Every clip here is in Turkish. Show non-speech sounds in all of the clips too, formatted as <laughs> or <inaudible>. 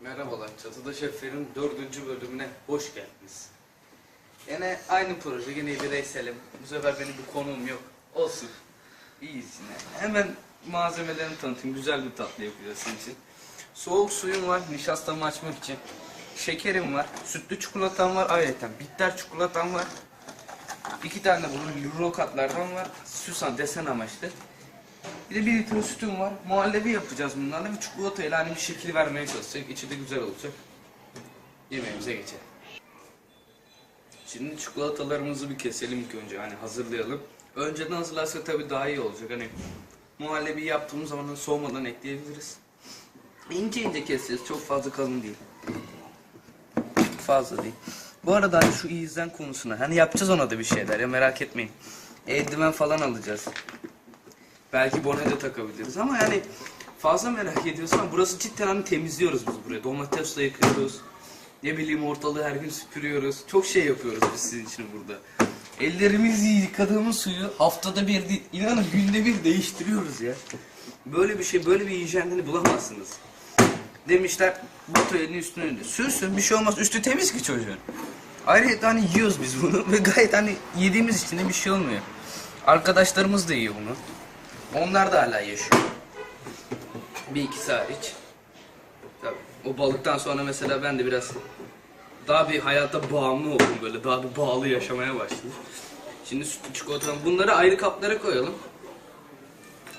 Merhabalar, Çatıda Şeflerin dördüncü bölümüne hoş geldiniz. Yine aynı proje, yine bireyselim. Bu sefer benim bir konuğum yok. Olsun. İyiyiz yine. Hemen malzemelerini tanıtayım. Güzel bir tatlı yapacağız sizin için. Soğuk suyum var, nişastamı açmak için. Şekerim var, sütlü çikolatam var, ayrıca bitter çikolatam var. İki tane bunun rokatlardan var. Süsan desen amaçlı. Bir de bir litre sütüm var. Muhallebi yapacağız bunlarla ve çikolatayla hani bir şekil vermeye çalışacak. İçi de güzel olacak. Yemeğimize geçelim. Şimdi çikolatalarımızı bir keselim ilk önce. Hani hazırlayalım. Önceden hazırlarsak tabii daha iyi olacak. Hani muhallebi yaptığımız zaman da soğumadan ekleyebiliriz. İnce ince keseceğiz. Çok fazla kalın değil. Fazla değil. Bu arada hani şu izlen konusuna. Hani yapacağız ona da bir şeyler ya merak etmeyin. Eldiven falan alacağız. Belki bone de takabiliriz ama yani fazla merak ediyorsun ama burası cidden hani temizliyoruz biz buraya. Domates de yıkıyoruz. Ne bileyim ortalığı her gün süpürüyoruz. Çok şey yapıyoruz biz sizin için burada. Ellerimizi yıkadığımız suyu haftada bir değil, inanın günde bir değiştiriyoruz ya. Böyle bir şey, böyle bir hijyenini bulamazsınız. Demişler bu elini üstüne sürsün bir şey olmaz. Üstü temiz ki çocuğun. Ayrıca hani yiyoruz biz bunu <laughs> ve gayet hani yediğimiz için de bir şey olmuyor. Arkadaşlarımız da yiyor bunu. Onlar da hala yaşıyor. Bir ikisi hariç. Tabii, o balıktan sonra mesela ben de biraz daha bir hayata bağımlı oldum böyle. Daha bir bağlı yaşamaya başladım. Şimdi sütlü çikolatam. Bunları ayrı kaplara koyalım.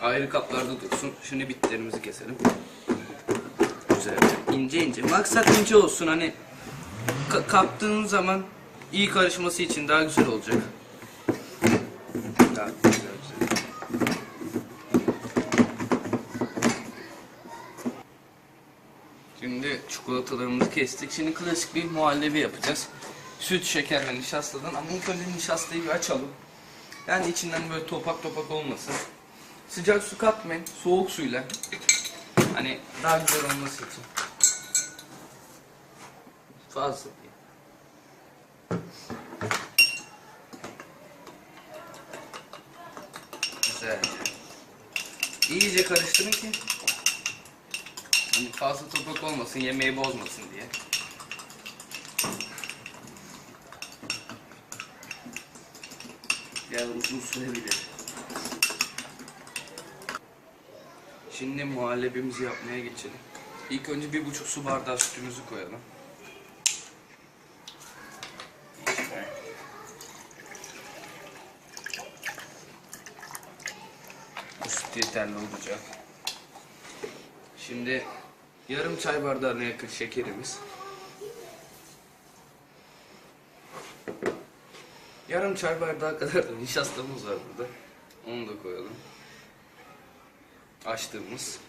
Ayrı kaplarda dursun. Şimdi bitlerimizi keselim. Güzel. İnce ince. Maksat ince olsun hani ka- kaptığın zaman iyi karışması için daha güzel olacak. Daha güzel güzel. Şimdi çikolatalarımızı kestik. Şimdi klasik bir muhallebi yapacağız. Süt, şeker ve nişastadan ama ilk önce nişastayı bir açalım. Yani içinden böyle topak topak olmasın. Sıcak su katmayın, soğuk suyla. Hani daha güzel olması için. Fazla değil. Güzelce. İyice karıştırın ki Hani fazla topak olmasın, yemeği bozmasın diye. Ya uzun sürebilir. Şimdi muhallebimizi yapmaya geçelim. İlk önce bir buçuk su bardağı sütümüzü koyalım. Bu süt yeterli olacak. Şimdi yarım çay bardağına yakın şekerimiz. Yarım çay bardağı kadar da nişastamız var burada. Onu da koyalım. Açtığımız.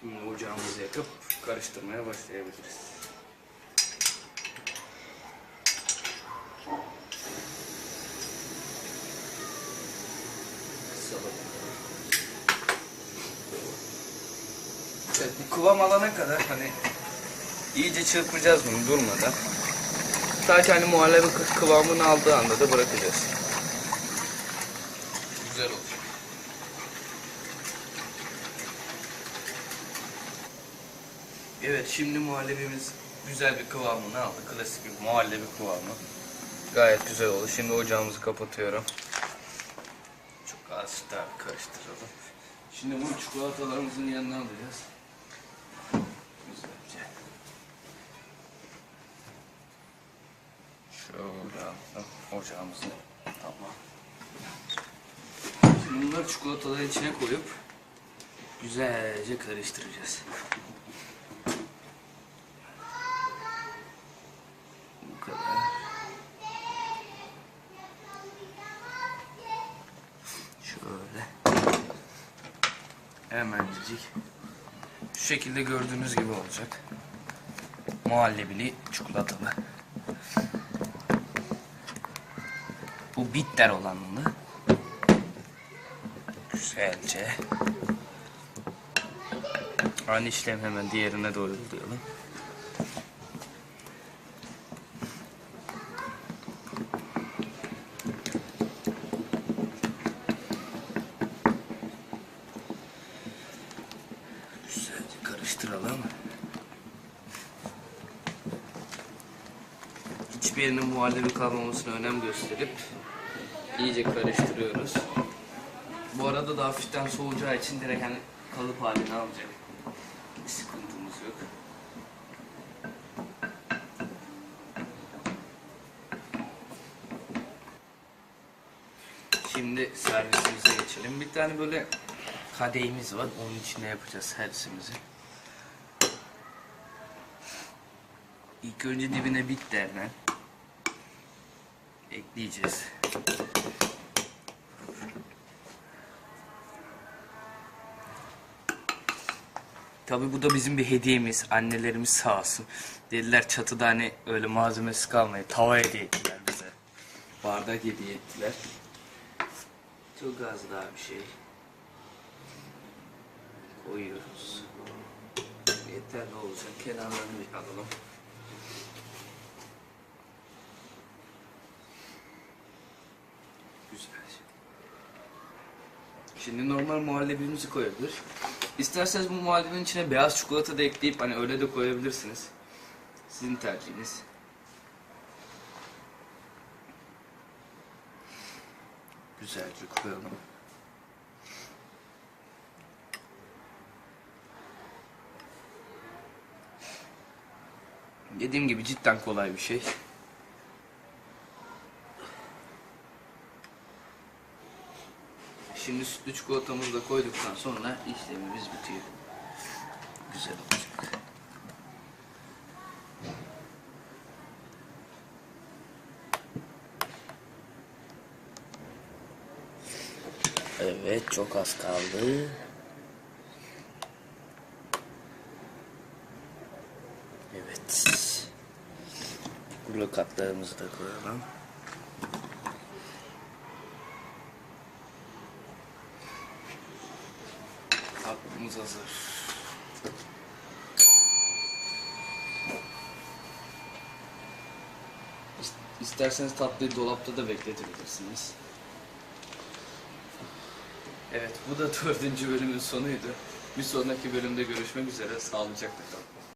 Şimdi ocağımızı yakıp karıştırmaya başlayabiliriz. Kısalım. Evet, bu kıvam alana kadar hani iyice çırpacağız bunu durmadan. Ki hani muhallebi kı- kıvamını aldığı anda da bırakacağız. Güzel olacak. Evet şimdi muhallebimiz güzel bir kıvamını aldı. Klasik bir muhallebi kıvamı. Gayet güzel oldu. Şimdi ocağımızı kapatıyorum. Çok az daha karıştıralım. Şimdi bunu çikolatalarımızın yanına alacağız. Güzelce. Şöyle aldım ocağımızı. Tamam. Şimdi bunları çikolataların içine koyup güzelce karıştıracağız. Bu kadar. Şöyle. Hemencik. Şu şekilde gördüğünüz gibi olacak. Muhallebili çikolatalı. Bu bitter olanını güzelce aynı işlem hemen diğerine doğru uygulayalım. Güzelce karıştıralım. Hiçbir yerinin muhallebi kalmamasına önem gösterip iyice karıştırıyoruz. Bu arada da hafiften soğuyacağı için direkt hani kalıp halini alacak. Sıkıntımız yok. Şimdi servisimize geçelim. Bir tane böyle kadehimiz var. Onun içine yapacağız servisimizi. İlk önce dibine bitterden ekleyeceğiz. Tabi bu da bizim bir hediyemiz. Annelerimiz sağ olsun. Dediler çatıda hani öyle malzemesi kalmayı tava hediye ettiler bize. Bardak hediye ettiler. Çok az daha bir şey. Koyuyoruz. Yeterli olacak. Kenarlarını alalım. Güzel. Şimdi normal muhallebimizi koyabilir. İsterseniz bu muhallebinin içine beyaz çikolata da ekleyip hani öyle de koyabilirsiniz. Sizin tercihiniz. Güzelce koyalım. Dediğim gibi cidden kolay bir şey. Şimdi sütlü çikolatamızı da koyduktan sonra işlemimiz bitiyor. Güzel olacak. Evet çok az kaldı. Evet. Rulo katlarımızı da koyalım. Tatlımız hazır. İst- İsterseniz tatlıyı dolapta da bekletebilirsiniz. Evet, bu da dördüncü bölümün sonuydu. Bir sonraki bölümde görüşmek üzere. Sağlıcakla kalın.